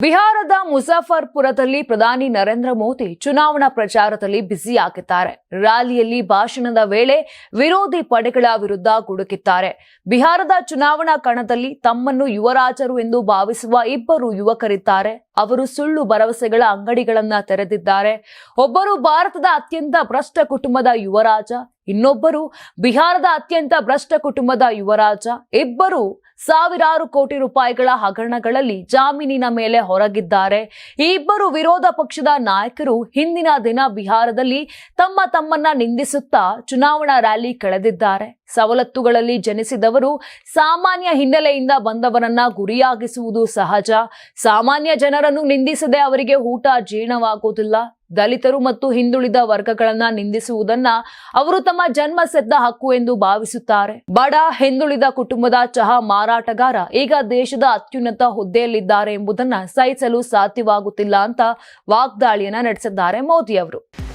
ಬಿಹಾರದ ಮುಜಾಫರ್ಪುರದಲ್ಲಿ ಪ್ರಧಾನಿ ನರೇಂದ್ರ ಮೋದಿ ಚುನಾವಣಾ ಪ್ರಚಾರದಲ್ಲಿ ಬ್ಯುಸಿಯಾಗಿದ್ದಾರೆ ರ್ಯಾಲಿಯಲ್ಲಿ ಭಾಷಣದ ವೇಳೆ ವಿರೋಧಿ ಪಡೆಗಳ ವಿರುದ್ಧ ಗುಡುಕಿದ್ದಾರೆ. ಬಿಹಾರದ ಚುನಾವಣಾ ಕಣದಲ್ಲಿ ತಮ್ಮನ್ನು ಯುವರಾಜರು ಎಂದು ಭಾವಿಸುವ ಇಬ್ಬರು ಯುವಕರಿದ್ದಾರೆ. ಅವರು ಸುಳ್ಳು ಭರವಸೆಗಳ ಅಂಗಡಿಗಳನ್ನ ತೆರೆದಿದ್ದಾರೆ. ಒಬ್ಬರು ಭಾರತದ ಅತ್ಯಂತ ಭ್ರಷ್ಟ ಕುಟುಂಬದ ಯುವರಾಜ ಇನ್ನೊಬ್ಬರು ಬಿಹಾರದ ಅತ್ಯಂತ ಭ್ರಷ್ಟ ಕುಟುಂಬದ ಯುವರಾಜ, ಇಬ್ಬರು ಸಾವಿರಾರು ಕೋಟಿ ರೂಪಾಯಿಗಳ ಹಗರಣಗಳಲ್ಲಿ ಜಾಮೀನಿನ ಮೇಲೆ ಹೊರಗಿದ್ದಾರೆ. ಈ ಇಬ್ಬರು ವಿರೋಧ ಪಕ್ಷದ ನಾಯಕರು ಹಿಂದಿನ ದಿನ ಬಿಹಾರದಲ್ಲಿ ತಮ್ಮ ತಮ್ಮನ್ನ ನಿಂದಿಸುತ್ತಾ ಚುನಾವಣಾ ರ್ಯಾಲಿ ಕಳೆದಿದ್ದಾರೆ. ಸವಲತ್ತುಗಳಲ್ಲಿ ಜನಿಸಿದವರು ಸಾಮಾನ್ಯ ಹಿನ್ನೆಲೆಯಿಂದ ಬಂದವರನ್ನ ಗುರಿಯಾಗಿಸುವುದು ಸಹಜ. ಸಾಮಾನ್ಯ ಜನರನ್ನು ನಿಂದಿಸದೆ ಅವರಿಗೆ ಊಟ ಜೀರ್ಣವಾಗುವುದಿಲ್ಲ. ದಲಿತರು ಮತ್ತು ಹಿಂದುಳಿದ ವರ್ಗಗಳನ್ನ ನಿಂದಿಸುವುದನ್ನ ಅವರು ತಮ್ಮ ಜನ್ಮ ಸೆದ್ದ ಹಕ್ಕು ಎಂದು ಭಾವಿಸುತ್ತಾರೆ. ಬಡ ಹಿಂದುಳಿದ ಕುಟುಂಬದ ಚಹಾ ಮಾರಾಟಗಾರ ಈಗ ದೇಶದ ಅತ್ಯುನ್ನತ ಹುದ್ದೆಯಲ್ಲಿದ್ದಾರೆ ಎಂಬುದನ್ನ ಸಹಿಸಲು ಸಾಧ್ಯವಾಗುತ್ತಿಲ್ಲ ಅಂತ ವಾಗ್ದಾಳಿಯನ್ನ ನಡೆಸಿದ್ದಾರೆ ಮೋದಿ ಅವರು